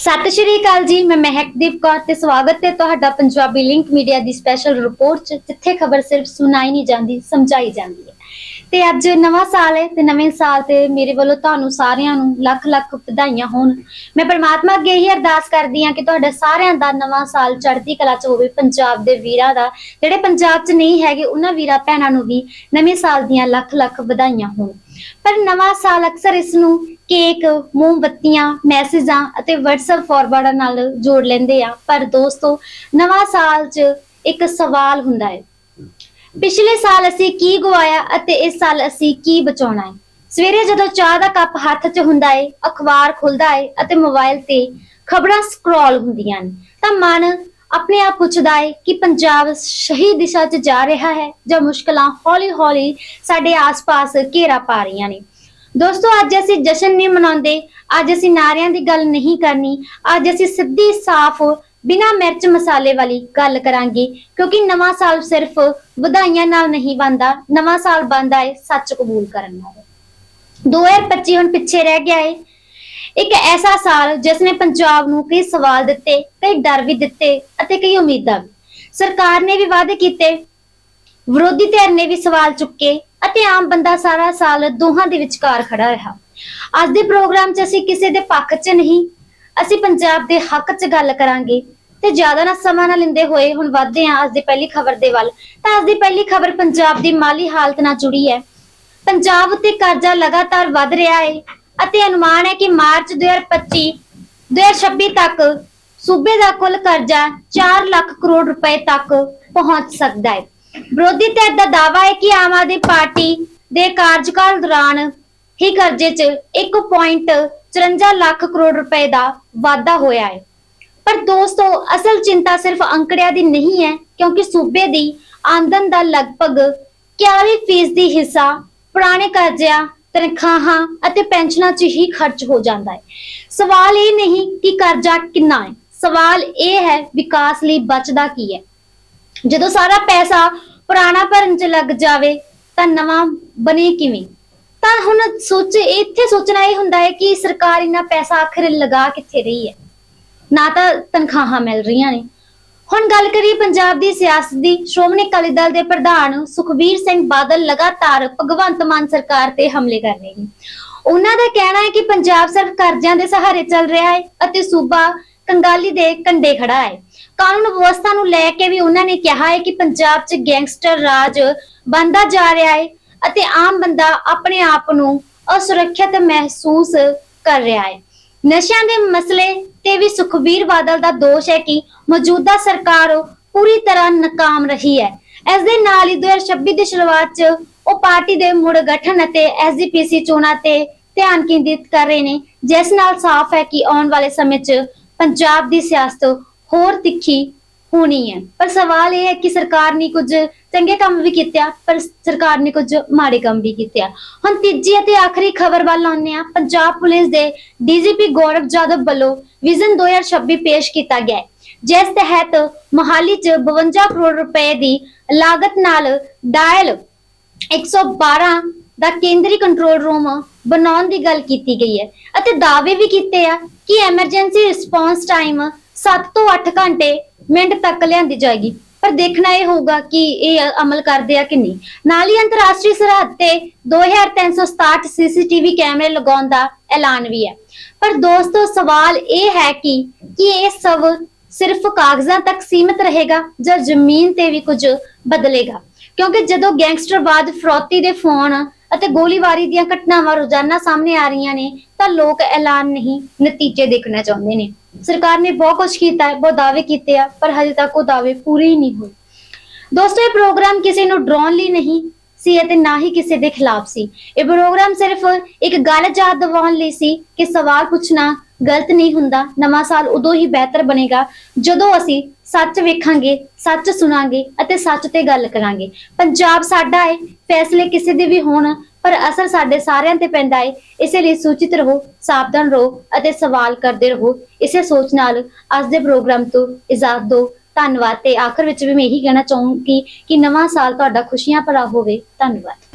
ਸਤਿ ਸ਼੍ਰੀ ਅਕਾਲ ਜੀ, ਮੈਂ ਮਹਿਕਦੀਪ ਕੌਰ ਤੇ ਸਵਾਗਤ ਹੈ ਤੁਹਾਡਾ ਪੰਜਾਬੀ ਲਿੰਕ ਮੀਡੀਆ ਦੀ ਸਪੈਸ਼ਲ ਰਿਪੋਰਟ 'ਚ, ਜਿੱਥੇ ਖਬਰ ਸਿਰਫ ਸੁਣਾਈ ਨਹੀਂ ਜਾਂਦੀ, ਸਮਝਾਈ ਜਾਂਦੀ ਹੈ। ਤੇ ਅੱਜ ਨਵਾਂ ਸਾਲ ਹੈ ਤੇ ਨਵੇਂ ਸਾਲ ਤੇ ਮੇਰੇ ਵੱਲੋਂ ਤੁਹਾਨੂੰ ਸਾਰਿਆਂ ਨੂੰ ਲੱਖ ਲੱਖ ਵਧਾਈਆਂ ਹੋਣ। ਮੈਂ ਪਰਮਾਤਮਾ ਅੱਗੇ ਇਹੀ ਅਰਦਾਸ ਕਰਦੀ ਹਾਂ ਕਿ ਤੁਹਾਡਾ ਸਾਰਿਆਂ ਦਾ ਨਵਾਂ ਸਾਲ ਚੜ੍ਹਦੀ ਕਲਾ 'ਚ ਹੋਵੇ, ਪੰਜਾਬ ਦੇ ਵੀਰਾਂ ਦਾ। ਜਿਹੜੇ ਪੰਜਾਬ 'ਚ ਨਹੀਂ ਹੈਗੇ, ਉਹਨਾਂ ਵੀਰਾਂ ਭੈਣਾਂ ਨੂੰ ਵੀ ਨਵੇਂ ਸਾਲ ਦੀਆਂ ਲੱਖ ਲੱਖ ਵਧਾਈਆਂ ਹੋਣ। ਪਰ ਨਵਾਂ ਸਾਲ ਅਕਸਰ ਇਸ ਨੂੰ ਕੇਕ, ਮੋਮਬੱਤੀਆਂ, ਮੈਸੇਜਾਂ ਅਤੇ WhatsApp ਫਾਰਵਰਡਾਂ ਨਾਲ ਜੋੜ ਲੈਂਦੇ ਆ। ਪਰ ਦੋਸਤੋ, ਨਵਾਂ ਸਾਲ 'ਚ ਇੱਕ ਸਵਾਲ ਹੁੰਦਾ ਹੈ। ਪਿਛਲੇ ਸਾਲ ਅਸੀਂ ਕੀ ਗਵਾਇਆ ਅਤੇ ਇਸ ਸਾਲ ਅਸੀਂ ਕੀ ਬਚਾਉਣਾ ਹੈ? ਸਵੇਰੇ ਜਦੋਂ ਚਾਹ ਦਾ ਕੱਪ ਹੱਥ 'ਚ ਹੁੰਦਾ ਹੈ, ਅਖਬਾਰ ਖੁੱਲਦਾ ਹੈ ਅਤੇ ਮੋਬਾਈਲ ਤੇ ਖਬਰਾਂ ਸਕਰੋਲ ਹੁੰਦੀਆਂ ਨੇ ਤਾਂ ਮਨ ਆਪਣੇ ਆਪ ਪੁੱਛਦਾ ਹੈ ਕਿ ਪੰਜਾਬ ਸਹੀ ਦਿਸ਼ਾ 'ਚ ਜਾ ਰਿਹਾ ਹੈ ਜਾਂ ਮੁਸ਼ਕਲਾਂ ਹੌਲੀ-ਹੌਲੀ ਸਾਡੇ ਆਸ-ਪਾਸ ਘੇਰਾ ਪਾ ਰਹੀਆਂ ਨੇ। ਦੋਸਤੋ, ਅੱਜ ਅਸੀਂ ਜਸ਼ਨ ਨਹੀਂ ਮਨਾਉਂਦੇ। ਅੱਜ ਅਸੀਂ ਨਾਰਿਆਂ ਦੀ ਗੱਲ ਨਹੀਂ ਕਰਨੀ। ਅੱਜ ਅਸੀਂ ਸਿੱਧੀ ਸਾਫ਼ ਬਿਨਾਂ ਮਿਰਚ ਮਸਾਲੇ ਵਾਲੀ ਗੱਲ ਕਰਾਂਗੇ ਕਿਉਂਕਿ ਨਵਾਂ ਸਾਲ ਸਿਰਫ ਵਧਾਈਆਂ ਨਾਲ ਨਹੀਂ ਬਣਦਾ। ਨਵਾਂ ਸਾਲ ਬਣਦਾ ਹੈ ਸੱਚ ਕਬੂਲ ਕਰਨ ਨਾਲ 2025 ਹੁਣ ਪਿੱਛੇ ਰਹਿ ਗਿਆ ਹੈ ਇੱਕ ਐਸਾ ਸਾਲ ਜਿਸ ਨੇ ਪੰਜਾਬ ਨੂੰ ਕਈ ਸਵਾਲ ਦਿੱਤੇ, ਕਈ ਡਰ ਵੀ ਦਿੱਤੇ ਅਤੇ ਕਈ ਉਮੀਦਾਂ ਵੀ। ਸਰਕਾਰ ਨੇ ਵੀ ਵਾਅਦੇ ਕੀਤੇ, ਵਿਰੋਧੀ ਧਿਰ ਨੇ ਵੀ ਸਵਾਲ ਚੁੱਕੇ ਅਤੇ ਆਮ ਬੰਦਾ ਸਾਰਾ ਸਾਲ ਦੋਹਾਂ ਦੇ ਵਿਚਕਾਰ ਖੜਾ ਰਿਹਾ। ਅੱਜ ਦੇ ਪ੍ਰੋਗਰਾਮ 'ਚ ਅਸੀਂ ਕਿਸੇ ਦੇ ਪੱਖ 'ਚ ਨਹੀਂ, ਅਸੀਂ ਪੰਜਾਬ ਦੇ ਹੱਕ 'ਚ ਗੱਲ ਕਰਾਂਗੇ ਤੇ ਜ਼ਿਆਦਾ ਨਾ ਸਮਾਂ ਨਾ ਲੈਂਦੇ ਹੋਏ ਹੁਣ ਵਧਦੇ ਹਾਂ ਅੱਜ ਦੀ ਪਹਿਲੀ ਖਬਰ ਦੇ ਵੱਲ। ਤਾਂ ਅੱਜ ਦੀ ਪਹਿਲੀ ਖਬਰ ਪੰਜਾਬ ਦੀ ਮਾਲੀ ਹਾਲਤ ਨਾਲ ਜੁੜੀ ਹੈ। ਪੰਜਾਬ ਉੱਤੇ ਕਰਜ਼ਾ ਲਗਾਤਾਰ ਵਧ ਰਿਹਾ ਹੈ ਅਤੇ ਅਨੁਮਾਨ ਹੈ ਕਿ ਮਾਰਚ 2025 2026 ਤੱਕ ਸੂਬੇ ਦਾ ਕੁੱਲ ਕਰਜ਼ਾ 4 ਲੱਖ ਕਰੋੜ ਰੁਪਏ ਤੱਕ ਪਹੁੰਚ ਸਕਦਾ ਹੈ। ਵਿਰੋਧੀ ਧਿਰ ਦਾ ਦਾਅਵਾ ਹੈ ਕਿ ਆਮ ਆਦਮੀ ਪਾਰਟੀ ਦੇ ਕਾਰਜਕਾਲ ਦੌਰਾਨ ਹੀ ਕਰਜ਼ੇ 'ਚ 1.54 ਲੱਖ ਕਰੋੜ ਰੁਪਏ ਦਾ ਵਾਧਾ ਹੋਇਆ ਹੈ। ਪਰ ਦੋਸਤੋ, ਅਸਲ ਚਿੰਤਾ ਸਿਰਫ ਅੰਕੜਿਆਂ ਦੀ ਨਹੀਂ ਹੈ, ਕਿਉਂਕਿ ਸੂਬੇ ਦੀ ਆਮਦਨ ਦਾ ਲਗਭਗ 41% ਹਿੱਸਾ ਪੁਰਾਣੇ ਕਰਜ਼ਿਆਂ ਤਨਖਾਹਾਂ ਅਤੇ ਪੈਨਸ਼ਨਾਂ 'ਚ ਹੀ ਖਰਚ ਹੋ ਜਾਂਦਾ ਹੈ। ਸਵਾਲ ਇਹ ਨਹੀਂ ਕਿ ਕਰਜ਼ਾ ਕਿੰਨਾ ਹੈ। ਸਵਾਲ ਇਹ ਹੈ, ਵਿਕਾਸ ਲਈ ਬਚਦਾ ਕੀ ਹੈ। ਜਦੋਂ ਸਾਰਾ ਪੈਸਾ ਪੁਰਾਣਾ ਭਰਨ 'ਚ ਲੱਗ ਜਾਵੇ, ਤਾਂ ਨਵਾਂ ਬਣੇ ਕਿਵੇਂ? ਤਾਂ ਹੁਣ ਸੋਚ, ਇੱਥੇ ਸੋਚਣਾ ਇਹ ਹੁੰਦਾ ਹੈ ਕਿ ਸਰਕਾਰ ਇੰਨਾ ਪੈਸਾ ਆਖਰ ਲਗਾ ਕਿੱਥੇ ਰਹੀ ਹੈ? ਨਾ ਤਾਂ ਤਨਖਾਹਾਂ ਮਿਲ ਰਹੀਆਂ ਨੇ ਹੁਣ ਗੱਲ ਕਰੀਏ ਪੰਜਾਬ ਦੀ ਸਿਆਸਤ ਦੀ, ਸ਼੍ਰੋਮਣੀ ਅਕਾਲੀ ਦਲ ਦੇ ਪ੍ਰਧਾਨ ਸੁਖਬੀਰ ਸਿੰਘ ਬਾਦਲ ਲਗਾਤਾਰ ਭਗਵੰਤ ਮਾਨ ਸਰਕਾਰ ਤੇ ਹਮਲੇ ਕਰ ਰਹੇ ਨੇ। ਉਹਨਾਂ ਦਾ ਕਹਿਣਾ ਹੈ ਕਿ ਪੰਜਾਬ ਸਿਰਫ ਕਰਜ਼ਿਆਂ ਦੇ ਸਹਾਰੇ ਚੱਲ ਰਿਹਾ ਹੈ ਅਤੇ ਸੂਬਾ ਕੰਗਾਲੀ ਦੇ ਕੰਡੇ ਖੜਾ ਹੈ। ਕਾਨੂੰਨ ਵਿਵਸਥਾ ਨੂੰ ਲੈ ਕੇ ਵੀ ਉਹਨਾਂ ਨੇ ਕਿਹਾ ਹੈ ਕਿ ਪੰਜਾਬ 'ਚ ਗੈਂਗਸਟਰ ਰਾਜ ਬਣਦਾ ਜਾ ਰਿਹਾ ਹੈ ਅਤੇ ਆਮ ਬੰਦਾ ਆਪਣੇ ਆਪ ਨੂੰ ਅਸੁਰੱਖਿਅਤ ਮਹਿਸੂਸ ਕਰ ਰਿਹਾ ਹੈ। ਨਸ਼ਿਆਂ ਦੇ ਮਸਲੇ ਤੇ ਵੀ ਸੁਖਬੀਰ ਬਾਦਲ ਦਾ ਦੋਸ਼ ਹੈ ਕਿ ਮੌਜੂਦਾ ਸਰਕਾਰ ਪੂਰੀ ਤਰ੍ਹਾਂ ਨਾਕਾਮ ਰਹੀ ਹੈ। ਇਸ ਦੇ ਨਾਲ ਹੀ 2026 ਦੀ ਸ਼ੁਰੂਆਤ 'ਚ ਉਹ ਪਾਰਟੀ ਦੇ ਮੁੜ ਗਠਨ ਅਤੇ ਐਸਜੀਪੀਸੀ ਚੋਣਾਂ ਤੇ ਧਿਆਨ ਕੇਂਦਰਿਤ ਕਰ ਰਹੇ ਨੇ, ਜਿਸ ਨਾਲ ਸਾਫ਼ ਹੈ ਕਿ ਆਉਣ ਵਾਲੇ ਸਮੇਂ 'ਚ ਪੰਜਾਬ ਦੀ ਸਿਆਸਤ ਹੋਰ ਤਿੱਖੀ ਹੋਣੀ ਹੈ। ਪਰ ਸਵਾਲ ਇਹ ਹੈ ਕਿ ਸਰਕਾਰ ਨੇ ਕੁਝ ਚੰਗੇ ਕੰਮ ਵੀ ਕੀਤੇ ਆ, ਪਰ ਸਰਕਾਰ ਨੇ ਕੁਝ ਮਾੜੇ ਕੰਮ ਵੀ ਕੀਤੇ ਆ। ਹੁਣ ਤੀਜੀ ਅਤੇ ਆਖਰੀ ਖਬਰ ਵੱਲ ਆਉਂਦੇ ਆ ਪੰਜਾਬ ਪੁਲਿਸ ਦੇ ਡੀਜੀਪੀ ਗੌਰਵ ਜਾਦਵ ਵੱਲੋਂ ਵਿਜ਼ਨ 2026 ਪੇਸ਼ ਕੀਤਾ ਗਿਆ ਜਿਸ ਤਹਿਤ ਮੋਹਾਲੀ 'ਚ 52 ਕਰੋੜ ਰੁਪਏ ਦੀ ਲਾਗਤ ਨਾਲ ਡਾਇਲ 112 ਦਾ ਕੇਂਦਰੀ ਕੰਟਰੋਲ ਰੂਮ ਬਣਾਉਣ ਦੀ ਗੱਲ ਕੀਤੀ ਗਈ ਹੈ ਅਤੇ ਦਾਅਵੇ ਵੀ ਕੀਤੇ ਆ ਕਿ ਐਮਰਜੈਂਸੀ ਰਿਸਪੌਂਸ ਟਾਈਮ 7 ਤੋਂ 8 ਘੰਟੇ ਮਿੰਟ ਤੱਕ ਲਿਆਂਦੀ ਜਾਏਗੀ। ਪਰ ਦੇਖਣਾ ਇਹ ਹੋਊਗਾ ਕਿ ਇਹ ਅਮਲ ਕਰਦੇ ਆ ਕਿ ਨਹੀਂ। ਨਾਲ ਹੀ ਅੰਤਰਰਾਸ਼ਟਰੀ ਸਰਹੱਦ ਤੇ 2367 ਸੀਸੀਟੀਵੀ ਕੈਮਰੇ ਲਗਾਉਣ ਦਾ ਐਲਾਨ ਵੀ ਹੈ। ਪਰ ਦੋਸਤੋ, ਸਵਾਲ ਇਹ ਹੈ ਕਿ, ਕੀ ਇਹ ਸਭ ਸਿਰਫ ਕਾਗਜ਼ਾਂ ਤੱਕ ਸੀਮਿਤ ਰਹੇਗਾ ਜਾਂ ਜ਼ਮੀਨ ਤੇ ਵੀ ਕੁਝ ਬਦਲੇਗਾ? ਕਿਉਂਕਿ ਜਦੋਂ ਗੈਂਗਸਟਰਵਾਦ, ਫਰੋਤੀ ਦੇ ਫੋਨ ਅਤੇ ਗੋਲੀਬਾਰੀ ਦੀਆਂ ਘਟਨਾਵਾਂ ਰੋਜ਼ਾਨਾ ਸਾਹਮਣੇ ਆ ਰਹੀਆਂ ਨੇ, ਤਾਂ ਲੋਕ ਐਲਾਨ ਨਹੀਂ ਨਤੀਜੇ ਦੇਖਣਾ ਚਾਹੁੰਦੇ ਨੇ। ਸਰਕਾਰ ਨੇ ਬਹੁਤ ਕੁਝ ਕੀਤਾ ਹੈ, ਬਹੁਤ ਦਾਅਵੇ ਕੀਤੇ ਆ, ਪਰ ਹਜੇ ਤੱਕ ਉਹ ਦਾਅਵੇ ਪੂਰੇ ਹੀ ਨਹੀਂ ਹੋਏ। ਦੋਸਤੋ, ਇਹ ਪ੍ਰੋਗਰਾਮ ਕਿਸੇ ਨੂੰ ਡਰਾਉਣ ਲਈ ਨਹੀਂ ਸੀ ਅਤੇ ਨਾ ਹੀ ਕਿਸੇ ਦੇ ਖਿਲਾਫ ਸੀ। ਇਹ ਪ੍ਰੋਗਰਾਮ ਸਿਰਫ ਇੱਕ ਗੱਲ ਯਾਦ ਦਿਵਾਉਣ ਲਈ ਸੀ ਕਿ ਸਵਾਲ ਪੁੱਛਣਾ ਗਲਤ ਨਹੀਂ ਹੁੰਦਾ। ਨਵਾਂ ਸਾਲ ਉਦੋਂ ਹੀ ਬਿਹਤਰ ਬਣੇਗਾ, ਜਦੋਂ ਅਸੀਂ ਸੱਚ ਵੇਖਾਂਗੇ, ਸੱਚ ਸੁਣਾਂਗੇ ਅਤੇ ਸੱਚ ਤੇ ਗੱਲ ਕਰਾਂਗੇ। ਪੰਜਾਬ ਸਾਡਾ ਹੈ ਫੈਸਲੇ ਕਿਸੇ ਦੇ ਵੀ ਹੋਣ ਪਰ ਅਸਰ ਸਾਡੇ ਸਾਰਿਆਂ ਤੇ ਪੈਂਦਾ ਹੈ ਇਸੇ ਲਈ ਸੂਚਿਤ ਰਹੋ, ਸਾਵਧਾਨ ਰਹੋ ਅਤੇ ਸਵਾਲ ਕਰਦੇ ਰਹੋ। ਇਸੇ ਸੋਚ ਨਾਲ ਅੱਜ ਦੇ ਪ੍ਰੋਗਰਾਮ ਤੋਂ ਇਜਾਜ਼ਤ ਦਿਓ। ਧੰਨਵਾਦ। ਤੇ ਆਖਰ ਵਿੱਚ ਵੀ ਮੈਂ ਇਹੀ ਕਹਿਣਾ ਚਾਹੂੰਗੀ ਕਿ ਨਵਾਂ ਸਾਲ ਤੁਹਾਡਾ ਖੁਸ਼ੀਆਂ ਭਰਾ ਹੋਵੇ। ਧੰਨਵਾਦ।